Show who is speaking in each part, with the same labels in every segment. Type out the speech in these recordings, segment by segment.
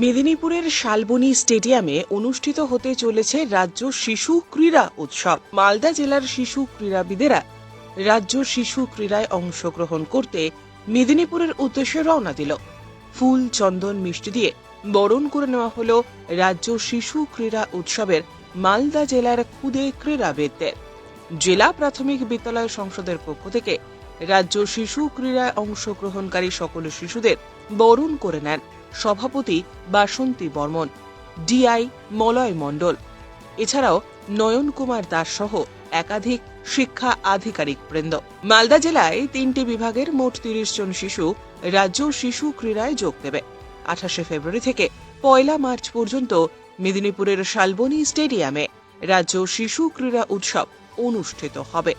Speaker 1: মেদিনীপুরের শালবনী স্টেডিয়ামে অনুষ্ঠিত হতে চলেছে রাজ্য শিশু ক্রীড়া উৎসব। মালদা জেলার শিশু ক্রীড়াবিদেরা রাজ্য শিশু ক্রীড়ায় অংশগ্রহণ করতে মেদিনীপুরের উদ্দেশ্যে রওনা দিল। ফুল, চন্দন, মিষ্টি দিয়ে বরণ করে নেওয়া হল রাজ্য শিশু ক্রীড়া উৎসবের মালদা জেলার খুদে ক্রীড়াবিদদের। জেলা প্রাথমিক বিদ্যালয় সংসদের পক্ষ থেকে রাজ্য শিশু ক্রীড়ায় অংশগ্রহণকারী সকল শিশুদের বরণ করে নেন। সভাপতি বাসন্তী বর্মন, ডিআই মলয় মণ্ডল। এছাড়াও নয়ন কুমার দাস সহ একাধিক শিক্ষা আধিকারিক বৃন্দ। মালদা জেলায় তিনটি বিভাগের মোট তিরিশ জন শিশু রাজ্য শিশু ক্রীড়ায় যোগ দেবে। আঠাশে ফেব্রুয়ারি থেকে পয়লা মার্চ পর্যন্ত মেদিনীপুরের শালবনী স্টেডিয়ামে রাজ্য শিশু ক্রীড়া উৎসব অনুষ্ঠিত হবে।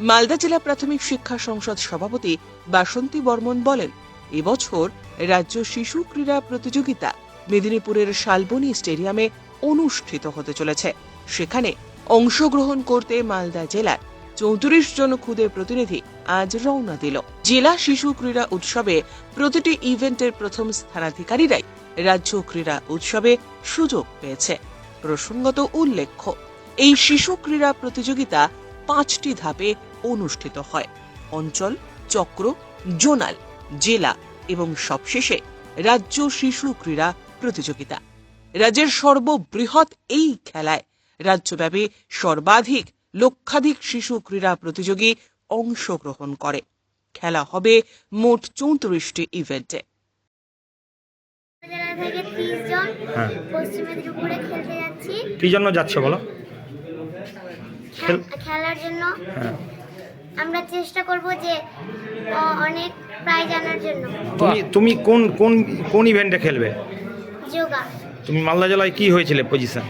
Speaker 1: মালদা জেলা প্রাথমিক শিক্ষা সংসদ সভাপতি বাসন্তী বর্মন বলেন এবছর রাজ্য শিশু ক্রীড়া প্রতিযোগিতা মেদিনীপুরের শালবনী স্টেডিয়ামে অনুষ্ঠিত হতে চলেছে। সেখানে অংশগ্রহণ করতে মালদা জেলার চৌত্রিশ জন খুদে প্রতিনিধি আজ রওনা দিল। জেলা শিশু ক্রীড়া উৎসবে প্রতিটি ইভেন্টের প্রথম স্থানাধিকারীরাই রাজ্য ক্রীড়া উৎসবে সুযোগ পেয়েছে। প্রসঙ্গত উল্লেখ্য, এই শিশু ক্রীড়া প্রতিযোগিতা পাঁচটি ধাপে অনুষ্ঠিত হয়। অঞ্চল, চক্র, জোনাল, জেলা এবং সবশেষে রাজ্য শিশু ক্রীড়া প্রতিযোগিতা। রাজ্যের সর্ববৃহৎ এই খেলায় রাজ্যব্যাপী সর্বাধিক লক্ষাধিক শিশু ক্রীড়া প্রতিযোগী অংশগ্রহণ করে। খেলা হবে মোট চৌত্রিশটি ইভেন্টে।
Speaker 2: হ্যাঁ
Speaker 3: পশ্চিম মেদিনীপুরে খেলতে যাচ্ছি।
Speaker 2: কি জন্য যাচ্ছ বলো?
Speaker 3: খেলার জন্য
Speaker 2: হ্যাঁ।
Speaker 3: আমরা চেষ্টা করব যে অনেক প্রাইজ আনার জন্য।
Speaker 2: তুমি তুমি কোন কোন কোন ইভেন্টে খেলবে?
Speaker 3: যোগা।
Speaker 2: তুমি মালদা জেলায় কি হয়েছিলে পজিশন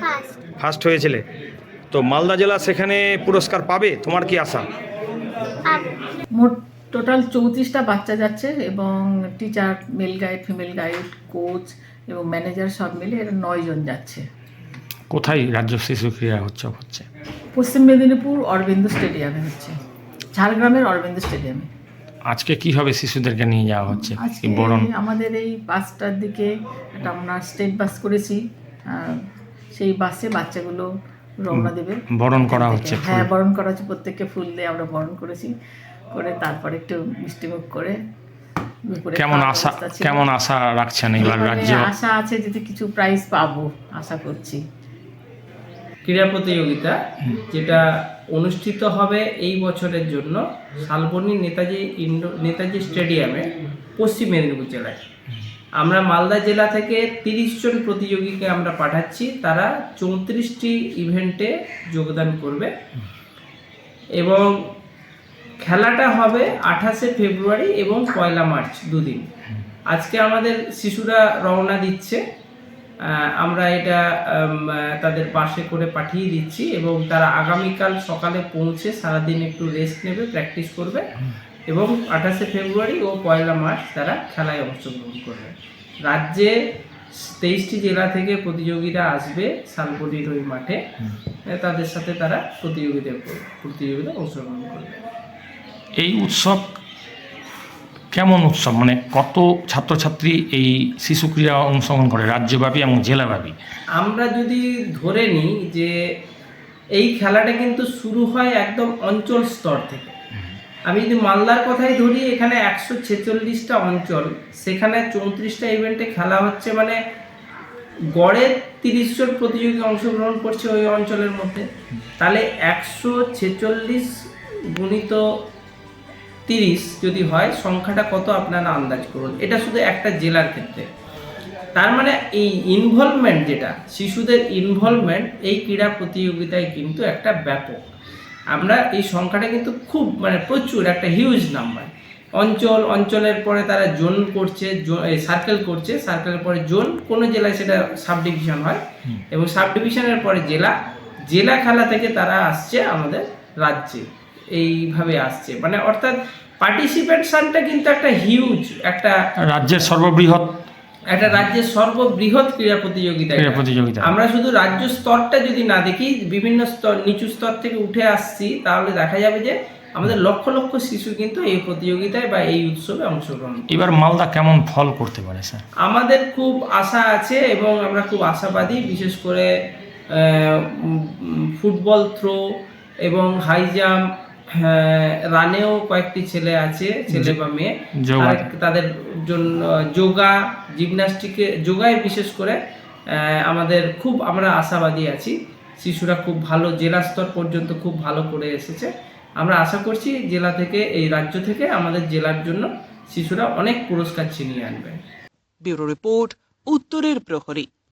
Speaker 3: ফার্স্ট
Speaker 2: ফার্স্ট হয়েছিলে। তো মালদা জেলা সেখানে পুরস্কার পাবে? তোমার কি আশা?
Speaker 4: মোট টোটাল চৌত্রিশটা বাচ্চা যাচ্ছে এবং teacher male guide female guide coach এবং ম্যানেজার সব মিলে এরা নয় জন যাচ্ছে।
Speaker 2: কোথায় রাজ্য শিশু ক্রীড়া উৎসব হচ্ছে?
Speaker 4: পশ্চিম মেদিনীপুর অরবিন্দ স্টেডিয়ামে হচ্ছে। ঝাড়গ্রামের অরবিন্দ স্টেডিয়ামে।
Speaker 2: আজকে কীভাবে শিশুদেরকে নিয়ে যাওয়া হচ্ছে?
Speaker 4: আজকে
Speaker 2: বরণ।
Speaker 4: আমাদের এই পাঁচটার দিকে একটা আমরা স্টেট বাস করেছি সেই বাসে বাচ্চাগুলো রওনা দেবে।
Speaker 2: বরণ করা হচ্ছে
Speaker 4: হ্যাঁ বরণ করা হচ্ছে প্রত্যেককে ফুল দিয়ে আমরা বরণ করেছি। করে তারপরে একটু মিষ্টিমুখ করে
Speaker 2: কেমন আশা কেমন আশা রাখছেন এবারে রাজ্য?
Speaker 4: আশা আছে যদি কিছু প্রাইজ পাবো আশা করছি।
Speaker 5: ক্রীড়া প্রতিযোগিতা যেটা অনুষ্ঠিত হবে এই বছরের জন্য শালবনী নেতাজি ইন্ডো নেতাজি স্টেডিয়ামে পশ্চিম মেদিনীপুর জেলায়। আমরা মালদা জেলা থেকে তিরিশ জন প্রতিযোগীকে আমরা পাঠাচ্ছি তারা চৌত্রিশটি ইভেন্টে যোগদান করবে। এবং খেলাটা হবে আঠাশে ফেব্রুয়ারি এবং পয়লা মার্চ দুদিন। আজকে আমাদের শিশুরা রওনা দিচ্ছে। আমরা এটা তাদের বাসে করে পাঠিয়ে দিচ্ছি এবং তারা আগামীকাল সকালে পৌঁছে সারাদিন একটু রেস্ট নেবে প্র্যাকটিস করবে এবং আঠাশে ফেব্রুয়ারি ও পয়লা মার্চ তারা খেলায় অংশগ্রহণ করবে। রাজ্যে তেইশটি জেলা থেকে প্রতিযোগীরা আসবে শালবনির ওই মাঠে তাদের সাথে তারা প্রতিযোগিতা করবে প্রতিযোগিতা অংশগ্রহণ করবে।
Speaker 6: এই উৎসব কেমন উৎসব? মানে কত ছাত্রছাত্রী এই শিশু ক্রীড়া অংশগ্রহণ করে রাজ্যব্যাপী এবং জেলাব্যাপী?
Speaker 5: আমরা যদি ধরে নিই যে এই খেলাটা কিন্তু শুরু হয় একদম অঞ্চল স্তর থেকে। আমি যদি মালদার কথাই ধরি এখানে একশো ছেচল্লিশটা অঞ্চল সেখানে চৌত্রিশটা ইভেন্টে খেলা হচ্ছে মানে গড়ে তিরিশ জন প্রতিযোগী অংশগ্রহণ করছে ওই অঞ্চলের মধ্যে। তাহলে একশো ছেচল্লিশ গুণিত তিরিশ যদি হয় সংখ্যাটা কত আপনারা আন্দাজ করুন। এটা শুধু একটা জেলার ক্ষেত্রে। তার মানে এই ইনভলভমেন্ট যেটা শিশুদের ইনভলভমেন্ট এই ক্রীড়া প্রতিযোগিতায় কিন্তু একটা ব্যাপক। আমরা এই সংখ্যাটা কিন্তু খুব মানে প্রচুর একটা হিউজ নাম্বার অঞ্চল অঞ্চলের পরে তারা জোন করছে সার্কেল করছে সার্কেলের পরে জোন কোনো জেলায় সেটা সাব ডিভিশন হয় এবং সাব ডিভিশনের পরে জেলা জেলা খেলা থেকে তারা আসছে আমাদের রাজ্যে। এইভাবে আসছে। মানে অর্থাৎ পার্টিসিপেশনটা কিন্তু একটা হিউজ একটা
Speaker 6: রাজ্যের সর্ববৃহৎ
Speaker 5: একটা রাজ্যের সর্ববৃহৎ ক্রীড়া প্রতিযোগিতা
Speaker 6: ক্রীড়া প্রতিযোগিতা।
Speaker 5: আমরা শুধু রাজ্য স্তরটা যদি না দেখি বিভিন্ন স্তর নিচু স্তর থেকে উঠে আসছি তাহলে দেখা যাবে যে আমাদের লক্ষ লক্ষ শিশু কিন্তু এই প্রতিযোগিতায় বা এই উৎসবে অংশগ্রহণ
Speaker 6: এবার মালদা কেমন ফল করতে পারে স্যার?
Speaker 5: আমাদের খুব আশা আছে এবং আমরা খুব আশাবাদী বিশেষ করে ফুটবল থ্রো এবং হাই জাম্প রানেও কয়েকটি ছেলে আছে ছেলে বা মেয়ে। তাদের জন্য যোগা জিমনাস্টিকে যোগায় বিশেষ করে আহ, আমাদের খুব আমরা আশাবাদী আছি। শিশুরা খুব ভালো জেলা স্তর পর্যন্ত খুব ভালো করে এসেছে। আমরা আশা করছি জেলা থেকে এই রাজ্য থেকে আমাদের জেলার জন্য শিশুরা অনেক পুরস্কার ছিনিয়ে আনবে।
Speaker 1: ব্যুরো রিপোর্ট উত্তরের প্রহরী।